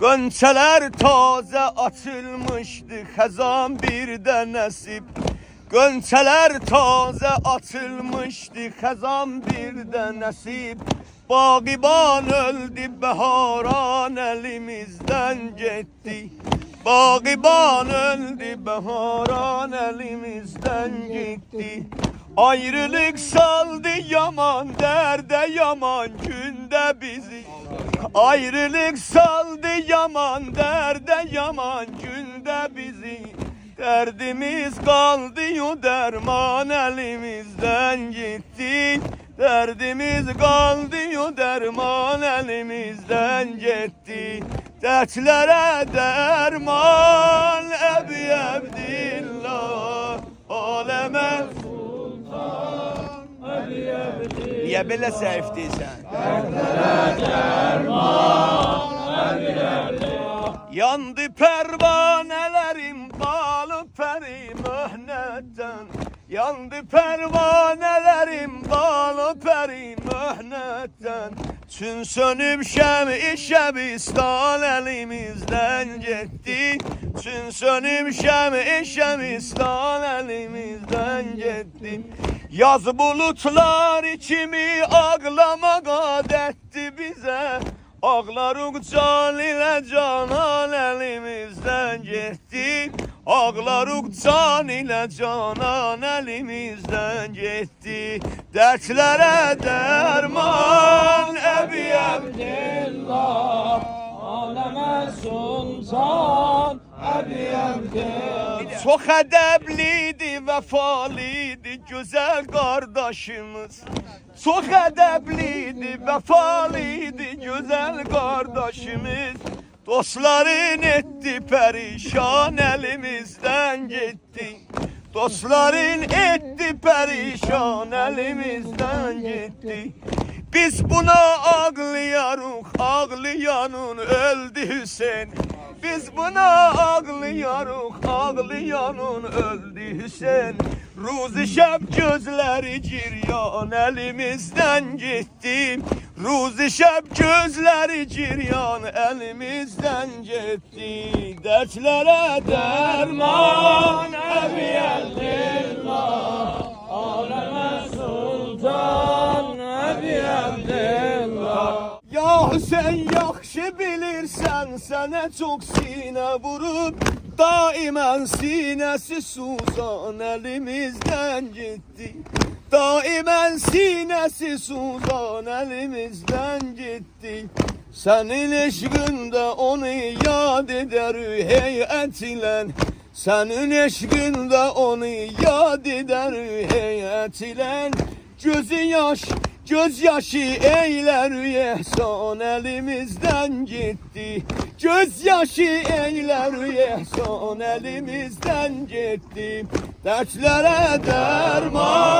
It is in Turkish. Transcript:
Gönçeler taze açılmıştı Xezan bir de nasip Gönçeler taze açılmıştı Xezan bir de nasip Bağiban öldü beharan elimizden gitti Bağiban öldü beharan elimizden gitti. Ayrılık saldı yaman derde yaman günde bizi. Ayrılık saldı yaman derde yaman günde bizi. Derdimiz kaldı yo derman elimizden gitti. Derdimiz kaldı yo derman elimizden gitti Dertlere derman Ebi Ebdillah Aleme Niye böyle sevdiysen? Yandı pervanelerim balı peri mühnetten. Yandı pervanelerim balı peri mühnetten Çün sönüp şem şebistan elimizden gitti. Çün sönüp şem şebistan elimizden gitti. Yaz bulutlar içimi ağlamak adetti bize. Ağlaruk can ile canan elimizden gitti Ağlaruk can ile canan elimizden gitti Dertlere derman Ebi Abdillah Aleme sultan Ebi Abdillah Çok edebliydi, vefalıydı güzel kardeşimiz. Çok edebliydi, vefalıydı güzel kardeşimiz. Dostların etti perişan elimizden gitti. Dostların etti perişan elimizden gitti. Biz buna ağlayaruk, ağlayanın öldü Hüseyin. Biz buna ağlayaruk, ağlayanın öldü Hüseyin. Ruzi şeb gözleri ciryan elimizden gitti. Ruzi şeb gözleri ciryan elimizden gitti. Dertlere derman ebi Abdillah Aleme sultan Ebi Abdillah Hüseyin yaxşı bilirsən sənə çox sinə vurub Daimən sinəsi suzan əlimizdən getdi Daimən sinəsi suzan əlimizdən getdi Sənin eşqində onu yad edər heyət ilə Sənin eşqində onu yad edər heyət ilə Gözü yaş Göz yaşı eyler ehsan elimizden gitti. Göz yaşı eyler ehsan elimizden gitti. Dertlere derman